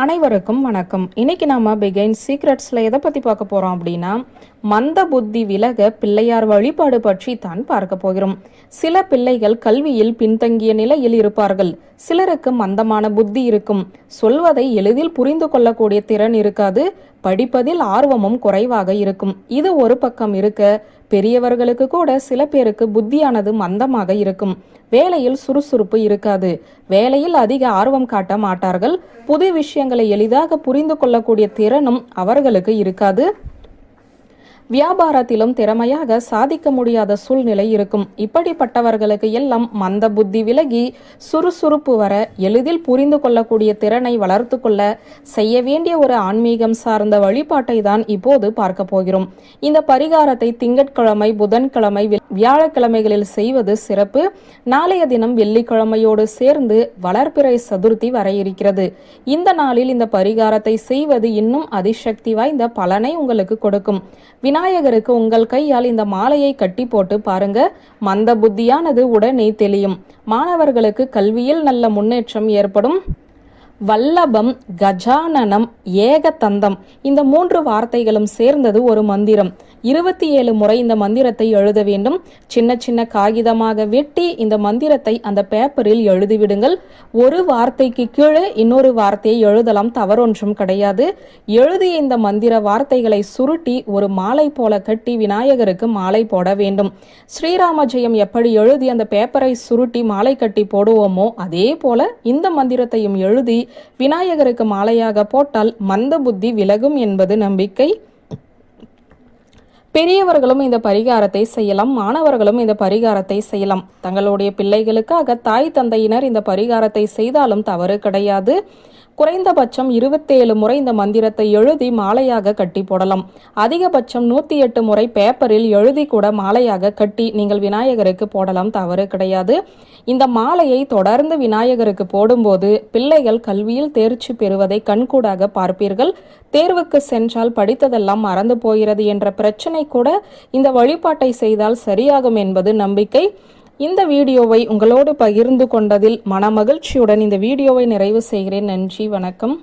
அனைவருக்கும் வணக்கம். இன்னைக்கு நாம பிகைன் சீக்ரெட்ஸ்ல எதை பத்தி பார்க்க போறோம் அப்படின்னா மந்த புத்தி விலக பிள்ளையார் வழிபாடு பற்றி தான் பார்க்க போகிறோம். சில பிள்ளைகள் கல்வியில் பின்தங்கிய நிலையில் இருப்பார்கள். சிலருக்கு மந்தமான புத்தி இருக்கும். சொல்வதை எளிதில் புரிந்து கொள்ளக்கூடிய திறன் இருக்காது. படிப்பதில் ஆர்வமும் குறைவாக இருக்கும். இது ஒரு பக்கம் இருக்க பெரியவர்களுக்கு கூட சில பேருக்கு புத்தியானது மந்தமாக இருக்கும். வேலையில் சுறுசுறுப்பு இருக்காது. வேலையில் அதிக ஆர்வம் காட்ட மாட்டார்கள். புது விஷயங்களை எளிதாக புரிந்து கொள்ளக்கூடிய திறனும் அவர்களுக்கு இருக்காது. வியாபாரத்திலும் திறமையாக சாதிக்க முடியாத சூழ்நிலை இருக்கும். இப்படிப்பட்டவர்களுக்கு எல்லாம் மந்த புத்தி விலகி சுறுசுறுப்பு வர எளிதில் புரிந்து கொள்ளக்கூடிய திறனை வளர்த்து கொள்ள செய்ய வேண்டிய ஒரு ஆன்மீகம் சார்ந்த வழிபாட்டை தான் இப்போது பார்க்க போகிறோம். இந்த பரிகாரத்தை திங்கட்கிழமை புதன்கிழமை வியாழக்கிழமைகளில் செய்வது சிறப்பு. நாளைய தினம் வெள்ளிக்கிழமையோடு சேர்ந்து வளர்பிறை சதுர்த்தி வர இருக்கிறது. இந்த நாளில் இந்த பரிகாரத்தை செய்வது இன்னும் அதிசக்தி வாய்ந்த பலனை உங்களுக்கு கொடுக்கும். விநாயகருக்கு உங்கள் கையால் இந்த மாலையை கட்டி போட்டு பாருங்க. மந்த புத்தியானது உடனே தெளியும். மாணவர்களுக்கு கல்வியில் நல்ல முன்னேற்றம் ஏற்படும். வல்லபம் கஜானனம் ஏகதந்தம். இந்த மூன்று வார்த்தைகளும் சேர்ந்தது ஒரு மந்திரம். இருபத்தி ஏழு முறை இந்த மந்திரத்தை எழுத வேண்டும். சின்ன சின்ன காகிதமாக வெட்டி இந்த மந்திரத்தை அந்த பேப்பரில் எழுதிவிடுங்கள். ஒரு வார்த்தைக்கு கீழே இன்னொரு வார்த்தையை எழுதலாம் தவறொன்றும் கிடையாது. எழுதிய இந்த மந்திர வார்த்தைகளை சுருட்டி ஒரு மாலை போல கட்டி விநாயகருக்கு மாலை போட வேண்டும். ஸ்ரீராம ஜெயம் எப்படி எழுதி அந்த பேப்பரை சுருட்டி மாலை கட்டி போடுவோமோ அதே போல இந்த மந்திரத்தையும் எழுதி விநாயகருக்கு மாலையாக போட்டால் மந்த புத்தி விலகும் என்பது நம்பிக்கை. பெரியவர்களும் இந்த பரிகாரத்தை செய்யலாம் மாணவர்களும் இந்த பரிகாரத்தை செய்யலாம். தங்களுடைய பிள்ளைகளுக்காக தாய் தந்தையினர் இந்த பரிகாரத்தை செய்தாலும் தவறு கிடையாது. குறைந்தபட்சம் இருபத்தேழு முறை இந்த மந்திரத்தை எழுதி மாலையாக கட்டி போடலாம். அதிகபட்சம் நூத்தி எட்டு முறை பேப்பரில் எழுதி கூட மாலையாக கட்டி நீங்கள் விநாயகருக்கு போடலாம் தவறு கிடையாது. இந்த மாலையை தொடர்ந்து விநாயகருக்கு போடும்போது பிள்ளைகள் கல்வியில் தேர்ச்சி பெறுவதை கண்கூடாக பார்ப்பீர்கள். தேர்வுக்கு சென்றால் படித்ததெல்லாம் மறந்து போகிறது என்ற பிரச்சனை கூட இந்த வழிபாட்டை செய்தால் சரியாகும் என்பது நம்பிக்கை. இந்த வீடியோவை உங்களோடு பகிர்ந்து கொண்டதில் மனமகிழ்ச்சியுடன் இந்த வீடியோவை நிறைவு செய்கிறேன். நன்றி வணக்கம்.